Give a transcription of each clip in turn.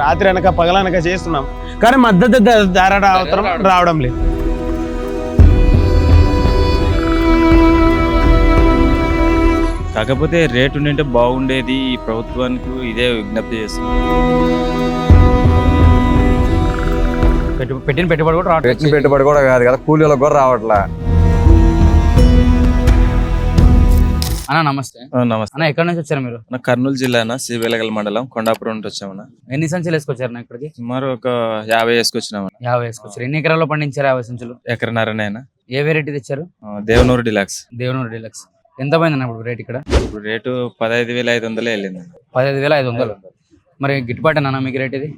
రాత్రి అనక పగలనక చేస్తున్నాం. కానీ మద్దతు ధర అవసరం రావడం లేదు. కాకపోతే రేటు ఉండింటే బాగుండేది ఈ ప్రభుత్వానికి ఇదే విజ్ఞప్తి చేస్తుంది పెట్టు పెట్టిన పెట్టుబడి కూడా పెట్టిన పెట్టుబడి కూడా కాదు కదా కూలీలకు కూడా రావట్లే. అన్న నమస్తే. నమస్తే. అన్న ఎక్కడి నుంచి వచ్చారు మీరు? నా కర్నూలు జిల్లాన సిబిలగల్ మండలం కొండాపురం నుండి వచ్చామన్న. ఎన్ని సంచులు వేసుకొచ్చారు అన్న ఇక్కడికి? సుమారు ఒక యాభై వేసుకొచ్చినామన్న. యాభై వేసుకొచ్చారు. ఎన్ని ఎకరాల్లో పండించారు యాభై సంచులు? ఎకరన్నరనైనా ఏ వెరైటీ తెచ్చారు? దేవనూరు డిలాక్స్. దేవునూరు డీలక్స్. ఎంత పోయింది అన్న ఇప్పుడు రేట్ ఇక్కడ? ఇప్పుడు రేటు పదహైదు వేల ఐదు వందలే వెళ్ళింది పదహైదు వేల ఐదు వందలు. మరి గిట్టుబాటు అన్న మీకు రేట్ ఇది?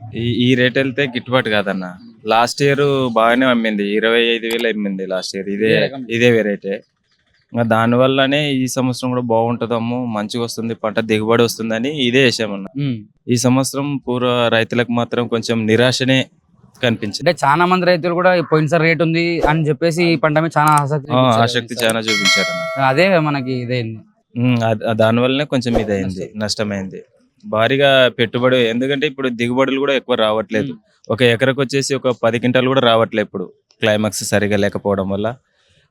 ఈ రేట్ వెళ్తే గిట్టుబాటు కాదన్న. లాస్ట్ ఇయర్ బాగానే అమ్మింది. ఇరవై ఐదు వేలు అమ్మింది లాస్ట్ ఇయర్. ఇదే. ఇదే వెరైటీ ఇంకా దాని వల్లనే ఈ సంవత్సరం కూడా బాగుంటుందమ్మో మంచిగా వస్తుంది పంట దిగుబడి వస్తుందని ఇదే వేసామన్న ఉమ్. ఈ సంవత్సరం పూర్వ రైతులకు మాత్రం కొంచెం నిరాశనే కనిపించింది. అంటే చాలా మంది రైతులు కూడా పోయినసారి రేట్ ఉంది అని చెప్పేసి ఈ పంట మీద చాలా ఆసక్తి చూపించారు. ఆసక్తి. చాలా చూపించారన్న. అదే మనకి ఇదైంది. ఉమ్, అద- దాని వల్లనే కొంచెం ఇదైంది నష్టమైంది. భారీగా పెట్టుబడి ఎందుకంటే ఇప్పుడు దిగుబడులు కూడా ఎక్కువ రావట్లేదు. ఒక ఎకరకు వచ్చేసి ఒక పది క్వింటాలు కూడా రావట్లేదు ఇప్పుడు. క్లైమాక్స్ సరిగా లేకపోవడం వల్ల.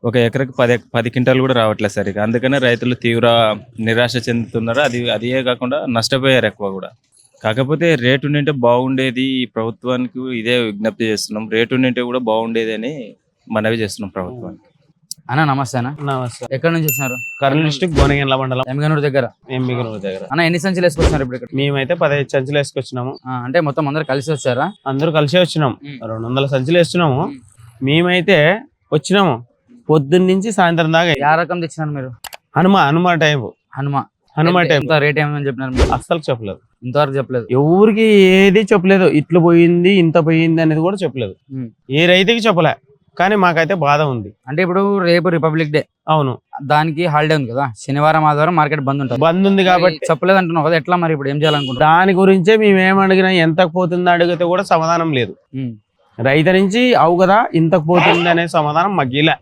ఒక ఎకరకు పది పది క్వింటాలు కూడా రావట్లేదు సరిగా అందుకనే రైతులు తీవ్ర నిరాశ చెందుతున్నారు. అది అదే కాకుండా నష్టపోయారు ఎక్కువ కూడా. కాకపోతే రేటు ఉండింటే బాగుండేది ఈ ప్రభుత్వానికి ఇదే విజ్ఞప్తి చేస్తున్నాం. రేటు ఉండింటే కూడా బాగుండేది అని మనవి చేస్తున్నాం ప్రభుత్వానికి. అన్న నమస్తే అన్న. నమస్తే. ఎక్కడి నుంచి వచ్చినారు? కర్నూలు డిస్టిక్ గోనగండ్ల మండలం. ఎమ్మిగనూరు దగ్గర? ఎంబిగనూరు దగ్గర. అన్న ఎన్ని సంచులు వేసుకొచ్చినారు ఇప్పుడు ఇక్కడ? మేమైతే పదహైదు సంచులు వేసుకొచ్చినాము. అంటే మొత్తం అందరు కలిసి వచ్చారా? అందరూ కలిసే వచ్చినాం. ఉమ్. రెండు వందల సంచులు వేస్తున్నాము. మేమైతే వచ్చినాము. పొద్దున్న నుంచి సాయంత్రం దాకా యా రకం తెచ్చినారు మీరు? హనుమ హనుమ టైం హనుమ. హనుమ టైం ఎంత రేట్ ఏమని చెప్పినారు అస్సలు చెప్పలేదు. ఇంతవరకు చెప్పలేదు. ఎవరికి ఏది చెప్పలేదు. ఇట్లు పోయింది ఇంత పోయింది అనేది కూడా చెప్పలేదు. ఏ రైతుకి చెప్పలే. కానీ మాకైతే బాధ ఉంది. అంటే ఇప్పుడు రేపు రిపబ్లిక్ డే అవును. దానికి హాలిడే ఉంది కదా. శనివారం ఆదివారం మార్కెట్ బంద్ ఉంటుంది. బంద్ ఉంది కాబట్టి చెప్పలేదు అంటున్నావు కదా ఎట్లా మరి ఇప్పుడు ఏం చేయాలనుకుంటున్నావు? దాని గురించే మేము ఏం అడిగినా ఎంతకు పోతుంది అడిగితే కూడా సమాధానం లేదు. రైతు నుంచి అవు కదా ఇంతకు పోతుంది అనే సమాధానం మాకు ఇలా.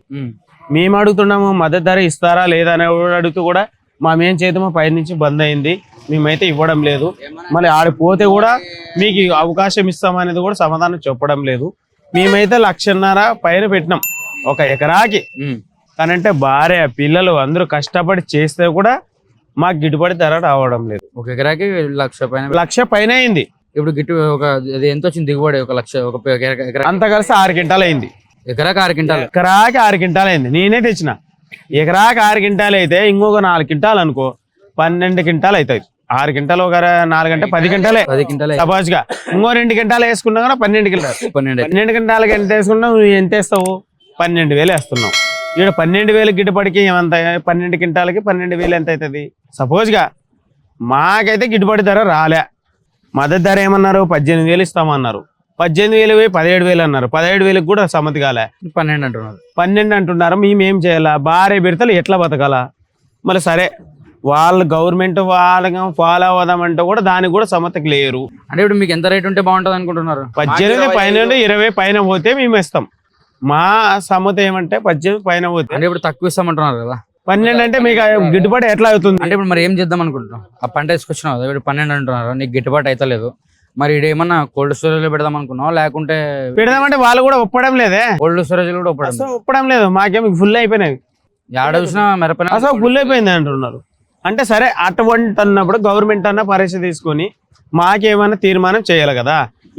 మేము అడుగుతున్నాము మద్దతు ధర ఇస్తారా లేదా అని అడుగుతూ కూడా మా మేం చేతమో పై నుంచి బంద్ అయింది. మేమైతే ఇవ్వడం లేదు. మళ్ళీ ఆడ పోతే కూడా మీకు అవకాశం ఇస్తామనేది కూడా సమాధానం చెప్పడం లేదు. మేమైతే లక్షన్నర పైన పెట్టినాం. ఒక ఎకరాకి. కానంటే భార్య పిల్లలు అందరూ కష్టపడి చేస్తే కూడా మాకు గిట్టుబడి ధర రావడం లేదు. ఒక ఎకరాకి లక్ష పైన లక్ష పైన అయింది. ఇప్పుడు గిట్టు ఒక అది ఎంత వచ్చింది దిగుబడి? ఒక లక్ష ఒక ఎకరా- అంత కలిసి ఆరు క్వింటాలు అయింది. ఎకరాకి ఆరు క్వింటాలు. ఎకరాకి ఆరు క్వింటాలు అయింది. నేనే తెచ్చిన. ఎకరాకి ఆరు క్వింటాలు అయితే ఇంకొక నాలుగు క్వింటాలు అనుకో పన్నెండు క్వింటాలు అవుతాయి. ఆరు క్వింటాలు ఒక నాలుగు అంటే పది క్వింటాలే. పది క్వింటాలే. సపోజ్గా ఇంకో రెండు క్వింటాలు వేసుకున్నా కూడా పన్నెండు క్వింటాలు. పన్నెండు. పన్నెండు క్వింటాలకి ఎంత వేసుకున్నావు నువ్వు ఎంత వేస్తావు? పన్నెండు వేలు వేస్తున్నావు. ఇక్కడ పన్నెండు వేలు గిట్టుబడికి ఏమంత పన్నెండు క్వింటాలకి పన్నెండు వేలు ఎంత అవుతుంది? సపోజ్గా మాకైతే గిట్టుబడి ధర రాలే. మద్దతు ధర ఏమన్నారు? పద్దెనిమిది వేలు ఇస్తామన్నారు. పద్దెనిమిది వేలు పోయి పదిహేడు వేలు అన్నారు. పదిహేడు వేలకు కూడా సమ్మతి కాలే. పన్నెండు అంటున్నారు. పన్నెండు అంటున్నారు. మేము ఏం చేయాలా? భార్య బిడతలు ఎట్లా బతకాలా? మళ్ళీ సరే వాళ్ళు గవర్నమెంట్ వాళ్ళకి ఫాలో అవ్వదామంటే కూడా దానికి కూడా సమ్మతికి లేరు. అంటే ఇప్పుడు మీకు ఎంత రేట్ ఉంటే బాగుంటది అనుకుంటున్నారు? పద్దెనిమిది పైన ఇరవై పైన పోతే మేము ఇస్తాం. మా సమ్మతి ఏమంటే పద్దెనిమిది పైన పోతే. అంటే ఇప్పుడు తక్కువ ఇస్తామంటున్నారు కదా. పన్నెండు అంటే మీకు గిట్టుబాటు ఎట్లా అవుతుంది? అంటే ఇప్పుడు మరి ఏం చేద్దాం అనుకుంటున్నాం ఆ పంట వేసుకొచ్చినావు కదా ఇప్పుడు పన్నెండు అంటున్నారు నీకు గిట్టుబాటు అయితే లేదు మరి ఏమన్నా కోల్డ్ స్టోరేజ్లో పెడదాం అనుకున్నావు? లేకుంటే పెడదామంటే వాళ్ళు కూడా ఒప్పడం లేదే? కోల్డ్ స్టోరేజ్ కూడా అసలు ఒప్పడం లేదు మాకేమి ఫుల్ అయిపోయినాయి. ఏడ చూసినా మిరపన అసలు ఫుల్ అయిపోయింది అంటున్నారు. అంటే సరే అటువంటి అన్నప్పుడు గవర్నమెంట్ అన్న పరీక్ష తీసుకొని మాకేమైనా తీర్మానం చేయాలి కదా.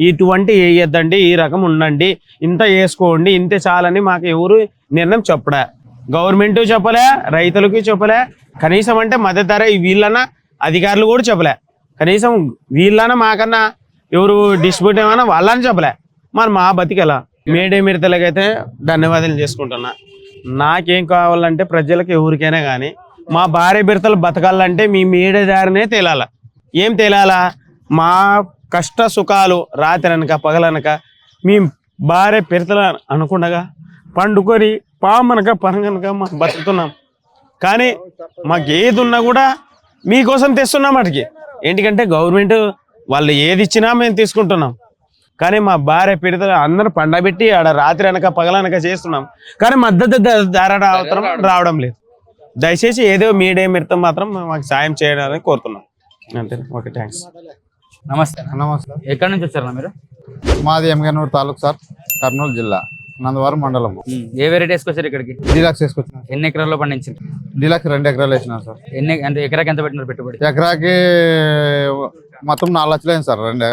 ఇటువంటి వేయద్దండి ఈ రకం ఉండండి ఇంత వేసుకోండి ఇంతే చాలని మాకు ఎవరు నిర్ణయం చెప్పడా గవర్నమెంట్ చెప్పలే రైతులకి చెప్పలే కనీసం అంటే మద్దతు ధర ఈ వీళ్ళన్నా అధికారులు కూడా చెప్పలే. కనీసం వీళ్ళన్నా మాకన్నా ఎవరు డిస్ట్రిబ్యూట్ ఏమన్నా వాళ్ళని చెప్పలే. మరి మా బతికెలా? మేడే మిడతలకైతే ధన్యవాదాలు చేసుకుంటున్నా. నాకేం కావాలంటే ప్రజలకు ఎవరికైనా కానీ మా భార్య బిడతలు బతకాలంటే మీ మేడే దారినే తేలాల. ఏం తేలాలా? మా కష్ట సుఖాలు రాత్రి అనక పగలనక మీ భార్య పిడతల అనుకుండగా పండుకొని పామనక పరంగనక మాకు బతుకుతున్నాం. కానీ మాకు ఏది ఉన్నా కూడా మీకోసం తెస్తున్నాం అటుకి. ఏంటికంటే గవర్నమెంట్ వాళ్ళు ఏది ఇచ్చినా మేము తీసుకుంటున్నాం. కానీ మా భార్య పిడతలు అందరూ పండబెట్టి ఆడ రాత్రి అనక పగలనక చేస్తున్నాం. కానీ మద్దతు ధర అవసరం రావడం లేదు. దయచేసి ఏదో మీడియం మిడతం మాత్రం మాకు సాయం చేయడానికి కోరుతున్నాం. అంతే ఓకే థ్యాంక్స్. నమస్తే. నమస్తే. ఎక్కడి నుంచి వచ్చారన్నా మీరు? మాది ఎంగనూరు తాలూకు సార్ కర్నూలు జిల్లా. నందవరం మండలం ఏ వెరైటీ వేసుకొచ్చారు ఇక్కడికి? డీలక్స్ వేసుకొచ్చిన. ఎన్ని ఎకరాల్లో పండించారు? డీలక్స్ రెండు ఎకరాలు వేసినా సార్. ఎన్ని అంటే ఎకరాకి ఎంత పెట్టినారు పెట్టుబడి? ఎకరాకి మొత్తం నాలుగు లక్షలు అయింది సార్ రెండు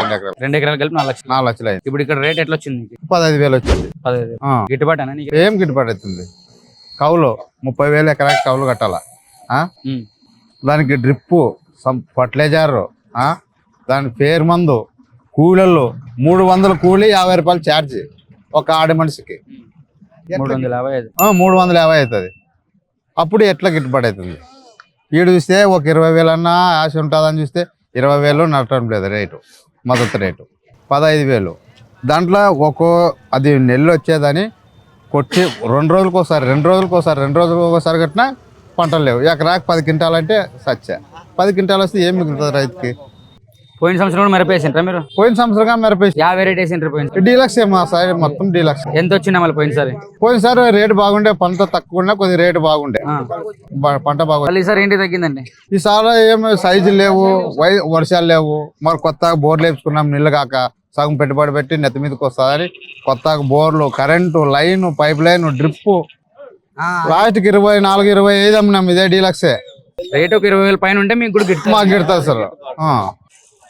రెండు ఎకరాలు. రెండు ఎకరాలు కలిపి నాలుగు లక్షలు. నాలుగు లక్షలు అయింది. ఇప్పుడు ఇక్కడ రేట్ ఎట్లా వచ్చింది పదహైదు వేలు వచ్చింది. పదహైదు. గిట్టుబాటు ఏం గిట్టుబాటు అవుతుంది? కౌలు ముప్పై వేలు ఎకరాకి కౌలు కట్టాలా. దానికి డ్రిప్పు ఫర్టిలైజర్ దాని పేరు మందు కూలీలు మూడు వందల కూలీ యాభై రూపాయలు ఛార్జ్. ఒక ఆడి మనిషికి. మూడు వందల యాభై ఐదు. మూడు వందల యాభై అవుతుంది. అప్పుడు ఎట్లా గిట్టుబాటు అవుతుంది? ఈడు చూస్తే ఒక ఇరవై వేలన్నా ఆశ ఉంటుందని చూస్తే ఇరవై వేలు నడటం లేదు రేటు మద్దతు రేటు. పదహైదు వేలు. దాంట్లో ఒక్కో అది నెల్లు వచ్చేదని కొట్టి రెండు రోజులకు ఒకసారి రెండు రోజులకు ఒకసారి రెండు రోజులకు ఒకసారి కట్టినా పంటలు లేవు. ఎకరాకి పది క్వింటాలు అంటే సచ్చా. పది క్వింటాలు వస్తే ఏం మిగులుతుంది రైతుకి? పోయిన సంవత్సరం కూడా మిరపేసింటారా మీరు? పోయిన సంవత్సరంగా మిరపేసి యా వెరైటీ వేసింటారు పోయిన డీలక్స్ మా సైడ్ మొత్తం డీలక్స్. ఎంత వచ్చిందా మళ్ళీ పోయినసారి? పోయినసారి రేటు బాగుండే పంట తక్కువ ఉన్నా కొద్ది రేటు బాగుండే. పంట బాగుండే. ఈసారి ఏంటి తగ్గిందండి? ఈసారి ఏమి సైజులు లేవు వర్షాలు లేవు. మరి కొత్తగా బోర్లు వేసుకున్నాం నీళ్ళు కాక సగం పెట్టుబడి పెట్టి నెత్తి మీదకి వస్తుందని కొత్తగా బోర్లు current line pipeline drip లాస్ట్కి ఇరవై నాలుగు ఇరవై ఐదు అమ్మినాం ఇదే డీలక్సే. రేట్ ఒక ఇరవై వేల పైన ఉంటే మీకు కూడా మాకు గిడతారు సార్.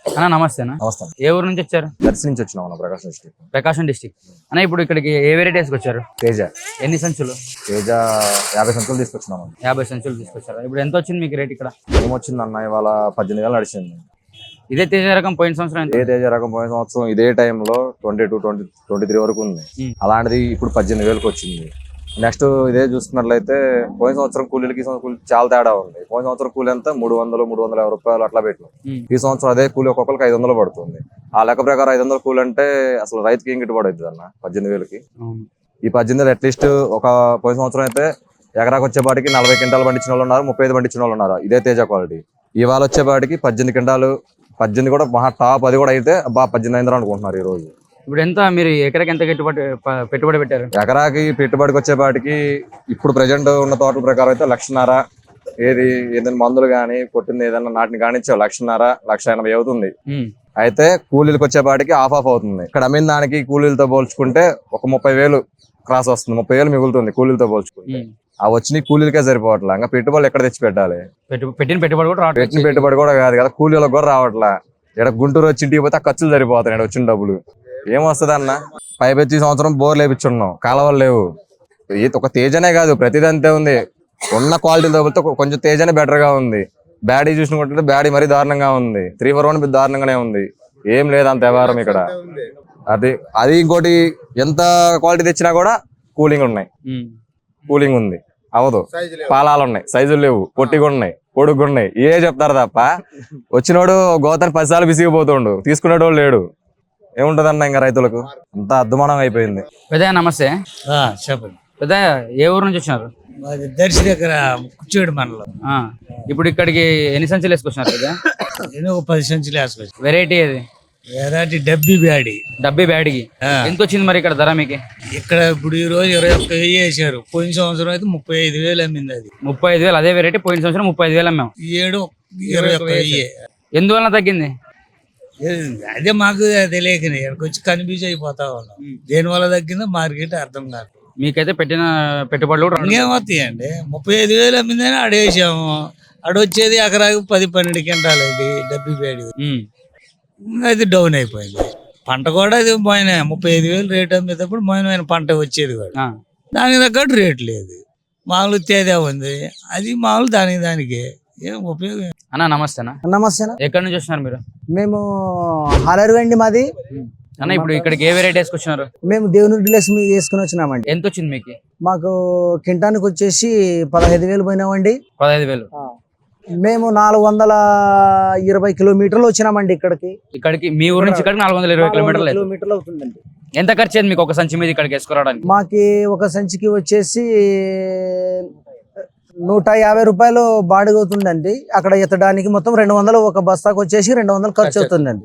అన్న నమస్తేనా నమస్తే ఏ ఊరు నుంచి వచ్చారు? దర్శి నుంచి వచ్చినాం అన్న ప్రకాశం డిస్ట్రిక్ట్ ప్రకాశం డిస్టిక్. అన్న ఇప్పుడు ఇక్కడికి ఏ వెరైటీ వేసుకొచ్చారు తేజ. ఎన్ని సంచులు? తేజ యాభై సంచులు తీసుకొచ్చినాం అన్న. యాభై సంచులు తీసుకొచ్చారు. ఇప్పుడు ఎంత వచ్చింది మీకు రేట్ ఇక్కడ? ఏమొచ్చింది అన్న ఇవాళ పద్దెనిమిది వేలు నడిచింది. ఇదే తేజ రకం పోయిన సంవత్సరం ఎంత? ఏ తేజ రకం పోయిన సంవత్సరం ఇదే టైంలో twenty two twenty twenty three వరకు ఉంది. అలాంటిది ఇప్పుడు పద్దెనిమిది వేలకు వచ్చింది. నెక్స్ట్ ఇదే చూసుకున్నట్లయితే పోయిన సంవత్సరం కూలీలకి ఈ సంవత్సరం కూలీ చాలా తేడా ఉంది. పోయిన సంవత్సరం కూలీ ఎంత? మూడు వందలు మూడు వందల యాభై రూపాయలు అట్లా పెట్టినాం. ఈ సంవత్సరం అదే కూలీ ఒక్కొక్కరికి ఐదు వందలు పడుతుంది. ఆ లెక్క ప్రకారం ఐదు వందల కూలీ అంటే అసలు రైతుకి ఏం గిట్టుబాటు అవుతుంది అన్న? పద్దెనిమిది వేలకి. ఈ పద్దెనిమిది అట్లీస్ట్ ఒక పోయిన సంవత్సరం అయితే ఎకరాకి వచ్చేపాటికి నలభై క్వింటాలు పండించిన వాళ్ళు ఉన్నారు ముప్పై ఐదు పండించిన వాళ్ళు ఉన్నారు. ఇదే తేజ క్వాలిటీ. ఇవాళ వచ్చేపాటికి పద్దెనిమిది క్వింటాలు పద్దెనిమిది కూడా మహా టాప్ అది కూడా అయితే బా పద్దెనిమిది అయిందని అనుకుంటున్నారు ఈ రోజు ఇప్పుడు ఎంత మీరు ఎకరాకి ఎంత గిట్టుబాటు ప- పెట్టుబడి పెట్టారు? ఎకరాకి పెట్టుబడికి వచ్చేపాటికి ఇప్పుడు ప్రజెంట్ ఉన్న తోటల ప్రకారం అయితే లక్షన్నర. ఏది ఏదైనా మందులు కానీ కొట్టింది ఏదైనా నాటిని కానిచ్చే లక్షన్నర లక్ష ఎనభై అవుతుంది. అయితే కూలీలకు వచ్చేపాటికి ఆఫ్ ఆఫ్ అవుతుంది. ఇక్కడ అమ్మిన దానికి కూలీలతో పోల్చుకుంటే ఒక ముప్పై వేలు క్రాస్ వస్తుంది. ముప్పై వేలు మిగులుతుంది కూలీలతో పోల్చుకుంటే. ఆ వచ్చిన కూలీలకే సరిపోవట్లా. ఇంకా పెట్టుబడులు ఎక్కడ తెచ్చి పెట్టాలి? పెట్టు పెట్టిన పెట్టుబడి కూడా పెట్టిన పెట్టుబడి కూడా కాదు కదా. కూలీలకు కూడా రావట్లా. ఇక్కడ గుంటూరు వచ్చి ఇంటికి పోతే ఆ ఖర్చులు సరిపోతాయి ఇక్కడ వచ్చిన డబ్బులు. ఏమొస్తుంది అన్న పైపెచ్చి సంవత్సరం బోర్ లేపించున్నాం కాలువలు లేవు. ఈ ఒక తేజనే కాదు ప్రతిదీ అంతే ఉంది. ఉన్న క్వాలిటీతో పోతే కొ- కొంచెం తేజనే బెటర్గా ఉంది. బ్యాడీ చూసినట్టు బ్యాడీ మరీ దారుణంగా ఉంది. త్రీ ఫోర్ వన్ దారుణంగానే ఉంది. ఏం లేదు అంత వ్యవహారం ఇక్కడ. అది అది ఇంకోటి ఎంత క్వాలిటీ తెచ్చినా కూడా కూలింగ్ ఉన్నాయి. కూలింగ్ ఉంది. అవదు పాలాలు ఉన్నాయి. సైజులు లేవు. పొట్టిగా ఉన్నాయి. పొడుగు ఉన్నాయి. ఏ చెప్తారు తప్ప వచ్చినోడు గోతని పదిసార్లు విసిగిపోతుండు. తీసుకునేటోడు లేడు. ఏముంటదన్న ఇంకా రైతులకు? అంత అద్దుమానం అయిపోయింది. పెద్దయ్య నమస్తే. ఆ, చెప్పండి. పెద్దయ్య ఏ ఊరు నుంచి వచ్చినారు? మాది దర్శి దగ్గర కుచ్చేడు మండలం. ఆ. ఇప్పుడు ఇక్కడికి ఎన్ని సంచులు వేసుకొచ్చినారు పెద్దయ్య నేను ఒక పది సంచులు వేసుకొచ్చి వెరైటీ ఏది? ఎలాంటి డబ్బి బ్యాడి. డబ్బీ బ్యాడ్కి. ఆ. ఎంత వచ్చింది మరి ఇక్కడ ధర మీకు? ఇక్కడ ఇప్పుడు ఈ రోజు ఇరవై ఒక్క వెయ్యి వేసారు. పోయిన సంవత్సరం అయితే ముప్పై ఐదు వేలు అమ్మింది అది. ముప్పై ఐదు వేలు అదే వెరైటీ పోయిన సంవత్సరం ముప్పై ఐదు వేలు అమ్మాం. ఈ ఏడు ఇరవై ఒక్క వెయ్యి. ఎందువల్ల తగ్గింది? అదే మాకు తెలియక ఇక్కడికి వచ్చి కన్ఫ్యూజ్ అయిపోతా ఉన్నాం. దేని వల్ల తగ్గిందో మార్కెట్ అర్థం కాదు. మీకైతే పెట్టిన పెట్టుబడులు. ఇంకేమవుతాయండి ముప్పై ఐదు వేలు అమ్మిందని ఆడేసాము. ఆడొచ్చేది ఎకరాకు పది పన్నెండు క్వింటాలు అది డబ్బి ఉమ్. అది డౌన్ అయిపోయింది. పంట కూడా అది పోయిన ముప్పై ఐదు వేలు రేట్ అమ్మేటప్పుడు పోయిన పంట వచ్చేది కూడా. దానికి తగ్గట్టు రేట్ లేదు. మామూలు తేదా ఉంది. అది మామూలు దానికి దానికి. ఏం ఉపయోగం అన్న నమస్తేనా నమస్తే ఎక్కడి నుంచి వచ్చినారు మీరు? మేము హలరువండి మాది. అన్న ఇప్పుడు ఇక్కడికి ఏ వెరైటీ వేసుకొచ్చినారు? మేము దేవుని డ్రెస్ మీద వేసుకుని వచ్చినామండి. ఎంత వచ్చింది మీకు? మాకు కింటానికి వచ్చేసి పదహైదు వేలు పోయినామండి. పదహైదు వేలు. మేము నాలుగు వందల ఇరవై కిలోమీటర్లు వచ్చినామండి ఇక్కడికి. ఇక్కడికి మీ ఊరు నుంచి ఇక్కడికి నాలుగు వందల ఇరవై కిలోమీటర్లు. కిలోమీటర్లు అవుతుందండి. ఎంత ఖర్చు అయింది మీకు ఒక సంచి మీద ఇక్కడికి వేసుకురావడానికి? మాకి ఒక సంచికి వచ్చేసి నూట యాభై రూపాయలు బాడిగ అవుతుందండి అక్కడ ఎత్తడానికి మొత్తం రెండు వందలు ఒక బస్తాకు వచ్చేసి రెండు వందలు ఖర్చు అవుతుందండి